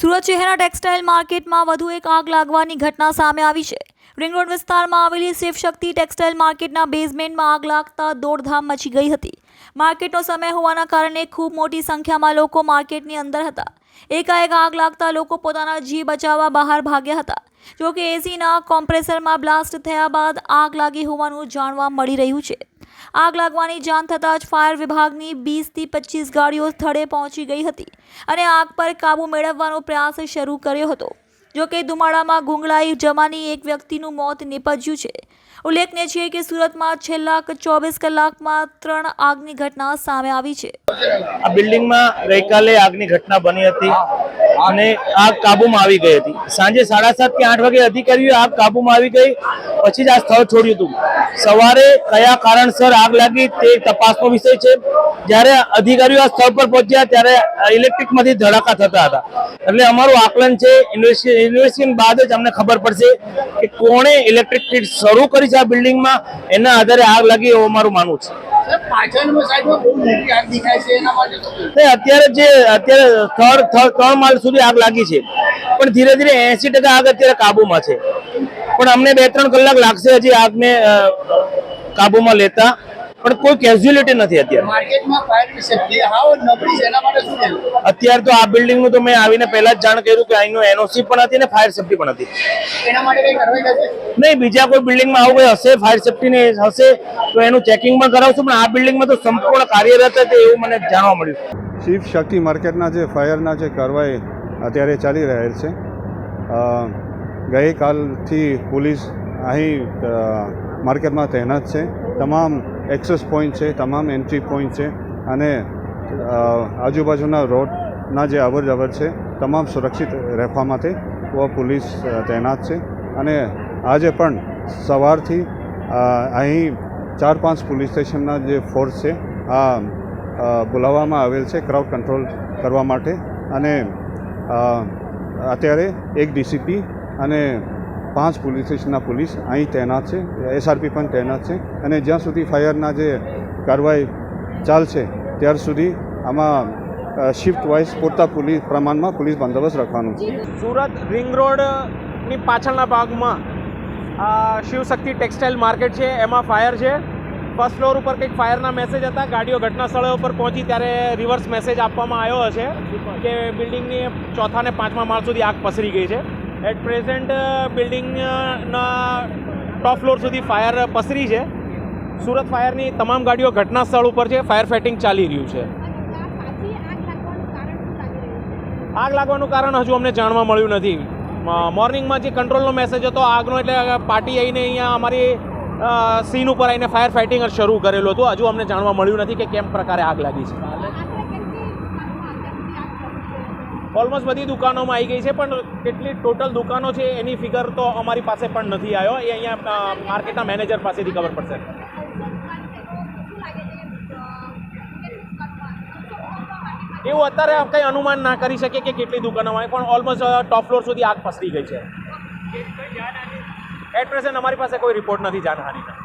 સુરત શહેરના ટેક્સટાઇલ માર્કેટમાં વધુ એક આગ લાગવાની ઘટના સામે આવી છે. રિંગ રોડ વિસ્તારમાં આવેલી શિવ શક્તિ ટેક્સટાઇલ માર્કેટના બેઝમેન્ટમાં આગ લાગતા દોડધામ મચી ગઈ હતી. માર્કેટનો સમય હોવાના કારણે ખૂબ મોટી સંખ્યામાં લોકો માર્કેટની અંદર હતા. એકાએક આગ લાગતા લોકો પોતાના જીવ બચાવવા બહાર ભાગ્યા હતા. જો કે એસીના કોમ્પ્રેસરમાં બ્લાસ્ટ થયા બાદ આગ લાગી હોવાનું જાણવા મળી રહ્યું છે. આગ લાગવાની જાણ થતાં જ ફાયર વિભાગની વીસથી પચીસ ગાડીઓ સ્થળે પહોંચી ગઈ હતી અને આગ પર કાબૂ મેળવવાનો પ્રયાસ શરૂ કર્યો હતો. જોકે ધુમાડામાં ગુંગળાઈ જવાની એક વ્યક્તિનું મોત નીપજ્યું છે. ઉલ્લેખનીય છે કે સુરતમાં છેલ્લા ચોવીસ કલાકમાં ત્રણ આગની ઘટના સામે આવી છે. આ બિલ્ડિંગમાં ગઈકાલે આગની ઘટના બની હતી. અને આગ કાબુમાં આવી ગઈ હતી. સાંજે સાડા સાત કે આઠ વાગે અધિકારીઓ આગ કાબુમાં આવી ગઈ. પછી જ આ સ્થળ છોડ્યું હતું. સવારે કયા કારણસર આગ લાગી તે તપાસનો વિષય છે. જ્યારે અધિકારીઓ આ સ્થળ પર પહોંચ્યા ત્યારે ઇલેક્ટ્રિકમાંથી ધડાકા થતા હતા. એટલે અમારું આકલન છે ઇન્વેસ્ટિગેશન બાદ જ અમને ખબર પડશે કે કોણે ઇલેક્ટ્રિક શરૂ કરી છે આ બિલ્ડિંગમાં. એના આધારે આગ લાગી એવું અમારું માનવું છે. અત્યારે જે, અત્યારે થર્ડ થર્ડ ત્રણ માળ સુધી આગ લાગી છે. પણ ધીરે ધીરે એસી ટકા આગ અત્યારે કાબુમાં છે. પણ અમને બે ત્રણ કલાક લાગશે હજી આગને કાબુમાં લેતા. પણ કોઈ કેઝ્યુલિટી નથી અત્યારે. માર્કેટમાં ફાયરની સેફ્ટી હાવ નબળી છે એના માટે શું કહેવું? અત્યારે તો આ બિલ્ડિંગનું તો મેં આવીને પહેલા જ જાણ કર્યું કે અહીંનું એનઓસી પણ હતી ને ફાયર સેફટી પણ હતી. એના માટે કઈ કાર્યવાહી થશે? નહીં બીજા કોઈ બિલ્ડિંગમાં આવું કોઈ હશે ફાયર સેફ્ટીની હશે તો એનું ચેકિંગ પણ કરાવશું પણ આ બિલ્ડિંગમાં તો સંપૂર્ણ કાર્યરત હતી એવું મને જાણવા મળ્યું. શિવ શક્તિ માર્કેટના જે ફાયરના જે કાર્યવાહી અત્યારે ચાલી રહેલ છે ગઈકાલથી પોલીસ અહીં માર્કેટમાં તહેનાત છે. તમામ એક્સેસ પોઈન્ટ છે, તમામ એન્ટ્રી પોઈન્ટ છે અને આજુબાજુના રોડના જે અવર જવર છે, તમામ સુરક્ષિત રહેવા માટે પોલીસ તૈનાત છે અને આજે પણ સવારથી અહીં ચાર પાંચ પોલીસ સ્ટેશનના જે ફોર્સ છે, આ બોલાવવામાં આવેલ છે, ક્રાઉડ કંટ્રોલ કરવા માટે અને અત્યારે એક ડીસીપી અને પાંચ પોલીસ સ્ટેશનના પોલીસ અહીં તૈનાત છે, એસઆરપી પણ તૈનાત છે અને જ્યાં સુધી ફાયરના જે કાર્યવાહી ચાલશે, ત્યાર સુધી આમાં શિફ્ટ વાઇઝ પૂરતા પોલીસ, પ્રમાણમાં પોલીસ બંદોબસ્ત રાખવાનું છે. સુરત રિંગ રોડની પાછળના ભાગમાં શિવશક્તિ ટેક્સટાઇલ માર્કેટ છે, એમાં ફાયર છે. ફર્સ્ટ ફ્લોર ઉપર કંઈક ફાયરના મેસેજ હતા, ગાડીઓ ઘટના સ્થળે ઉપર પહોંચી ત્યારે રિવર્સ મેસેજ આપવામાં આવ્યો હશે કે બિલ્ડિંગની ચોથા ને પાંચમા માળ સુધી આગ પસરી ગઈ છે. એટ પ્રેઝન્ટ બિલ્ડિંગના ટોપ ફ્લોર સુધી ફાયર પસરી છે. સુરત ફાયરની તમામ ગાડીઓ ઘટના સ્થળ ઉપર છે. ફાયર ફાઇટિંગ ચાલી રહ્યું છે. આગ લાગવાનું કારણ હજુ અમને જાણવા મળ્યું નથી. મોર્નિંગમાં જે કંટ્રોલનો મેસેજ હતો, આગનો એટલે પાર્ટી આવીને અહીંયા અમારી સીન ઉપર આવીને ફાયર ફાઇટિંગ શરૂ કરેલું હતું. હજુ અમને જાણવા મળ્યું નથી કે કેમ પ્રકારે આગ લાગી છે. ઓલમોસ્ટ બધી દુકાનોમાં આવી ગઈ છે, પણ કેટલી ટોટલ દુકાનો છે એની ફિગર તો અમારી પાસે પણ નથી આવ્યો. એ અહીંયા માર્કેટના મેનેજર પાસેથી ખબર પડશે. એવું અત્યારે કંઈ અનુમાન ના કરી શકીએ કે કેટલી દુકાનોમાં પણ ઓલમોસ્ટ ટોપ ફ્લોર સુધી આગ પસરી ગઈ છે. એટ પ્રેઝન્ટ અમારી પાસે કોઈ રિપોર્ટ નથી, જાનહાનિના.